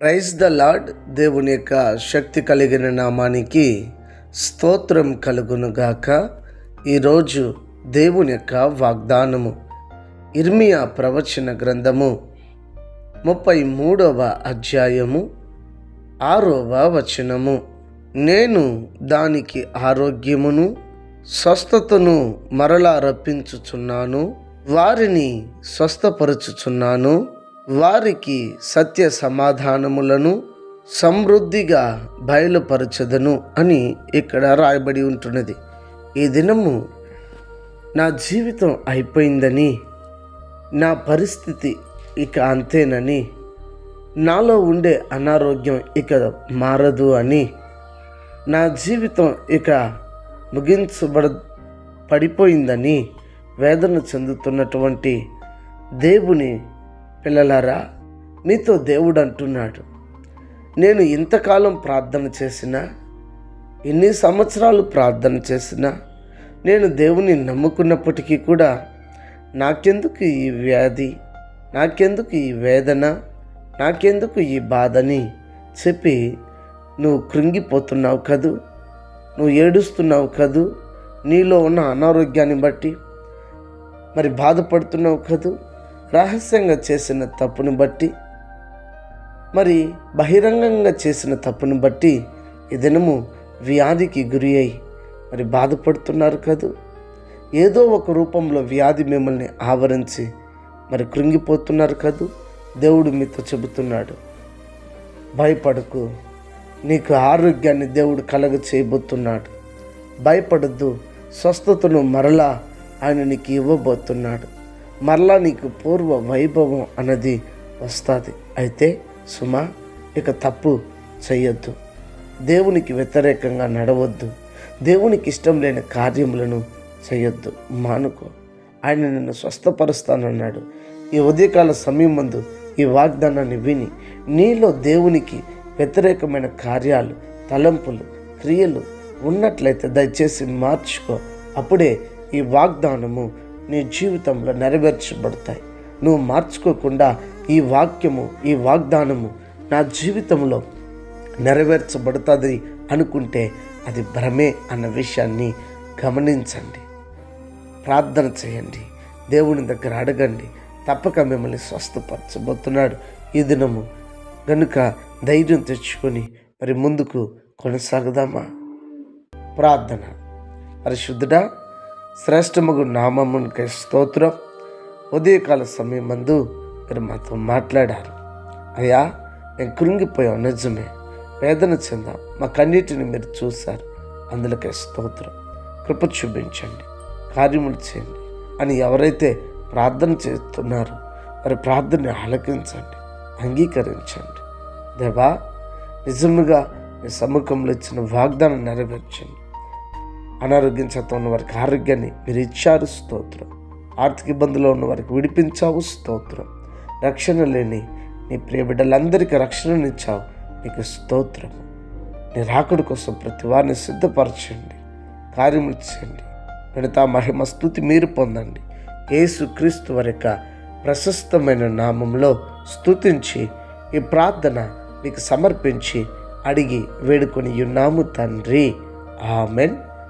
Praise the lord దేవుని యొక్క శక్తి కలిగిన నామానికి స్తోత్రం కలుగునుగాక. ఈరోజు దేవుని యొక్క వాగ్దానము ఇర్మియా ప్రవచన గ్రంథము ముప్పై మూడవ అధ్యాయము ఆరవ వచనము. నేను దానికి ఆరోగ్యమును స్వస్థతను మరలా రప్పించుచున్నాను వారిని స్వస్థపరుచుచున్నాను. వారికి సత్య సమాధానములను సమృద్ధిగా బయలుపరచదను అని ఇక్కడ రాయబడి ఉంటున్నది. ఈ దినము నా జీవితం అయిపోయిందని నా పరిస్థితి ఇక అంతేనని నాలో ఉండే అనారోగ్యం ఇక మారదు అని నా జీవితం ఇక ముగించబడ పడిపోయిందని వేదన చెందుతున్నటువంటి దేవుని పిల్లలారా మీతో దేవుడు అంటున్నాడు. నేను ఇంతకాలం ప్రార్థన చేసినా ఎన్ని సంవత్సరాలు ప్రార్థన చేసినా నేను దేవుని నమ్ముకున్నప్పటికీ కూడా నాకెందుకు ఈ వ్యాధి నాకెందుకు ఈ వేదన నాకెందుకు ఈ బాధని చెప్పి నువ్వు కృంగిపోతున్నావు కదూ? నువ్వు ఏడుస్తున్నావు కదూ? నీలో ఉన్న అనారోగ్యాన్ని బట్టి మరి బాధపడుతున్నావు కదూ? రహస్యంగా చేసిన తప్పును బట్టి మరి బహిరంగంగా చేసిన తప్పును బట్టి ఈ దినము వ్యాధికి గురి అయి మరి బాధపడుతున్నారు కదూ? ఏదో ఒక రూపంలో వ్యాధి మిమ్మల్ని ఆవరించి మరి కృంగిపోతున్నారు కదూ? దేవుడు మీతో చెబుతున్నాడు భయపడకు. నీకు ఆరోగ్యాన్ని దేవుడు కలగ చేయబోతున్నాడు. భయపడద్దు. స్వస్థతను మరలా ఆయన నీకు ఇవ్వబోతున్నాడు. మరలా నీకు పూర్వ వైభవం అన్నది వస్తుంది. అయితే సుమా ఇక తప్పు చేయొద్దు దేవునికి వ్యతిరేకంగా నడవద్దు. దేవునికి ఇష్టం లేని కార్యములను చేయొద్దు మానుకో. ఆయన నిన్ను స్వస్థపరుస్తానన్నాడు. ఈ ఉదయకాల సమయం మందు ఈ వాగ్దానాన్ని విని నీలో దేవునికి వ్యతిరేకమైన కార్యాలు తలంపులు క్రియలు ఉన్నట్లయితే దయచేసి మార్చుకో. అప్పుడే ఈ వాగ్దానము నీ జీవితంలో నెరవేర్చబడతాయి. నువ్వు మార్చుకోకుండా ఈ వాక్యము ఈ వాగ్దానము నా జీవితంలో నెరవేర్చబడుతుంది అనుకుంటే అది భ్రమే అన్న విషయాన్ని గమనించండి. ప్రార్థన చేయండి. దేవుని దగ్గర అడగండి. తప్పక మిమ్మల్ని స్వస్థపరచబోతున్నాడు ఈ దినము. కనుక ధైర్యం తెచ్చుకొని మరి ముందుకు కొనసాగుదామా? ప్రార్థన. పరిశుద్ధుడా శ్రేష్టముగు నామమునికి స్తోత్రం. ఉదయకాల సమయం మందు మీరు మాతో మాట్లాడారు. అయ్యా మేము కృంగిపోయాం నిజమే. వేదన చెందాం మా కన్నిటిని మీరు చూశారు. అందులోకే స్తోత్రం. కృప చూపించండి. కార్యములు చేయండి. అని ఎవరైతే ప్రార్థన చేస్తున్నారో వారి ప్రార్థనని ఆలకించండి. అంగీకరించండి. దేవా నిజముగా మీ సముఖంలో ఇచ్చిన వాగ్దానం నెరవేర్చండి. అనారోగ్యం చేత ఉన్న వారికి ఆరోగ్యాన్ని మీరు ఇచ్చారు స్తోత్రం. ఆర్థిక ఇబ్బందులో ఉన్న వారికి విడిపించావు స్తోత్రం. రక్షణ లేని నీ ప్రియబిడ్డలందరికీ రక్షణనిచ్చావు నీకు స్తోత్రం. నీ రాకడి కోసం ప్రతి వారిని సిద్ధపరచండి కార్యములు చేయండి. మిగతా మహిమ స్థుతి మీరు పొందండి. యేసు క్రీస్తు వారి యొక్క ప్రశస్తమైన నామంలో స్తుతించి ఈ ప్రార్థన మీకు సమర్పించి అడిగి వేడుకొని ఉన్నాము తండ్రి. ఆమెన్.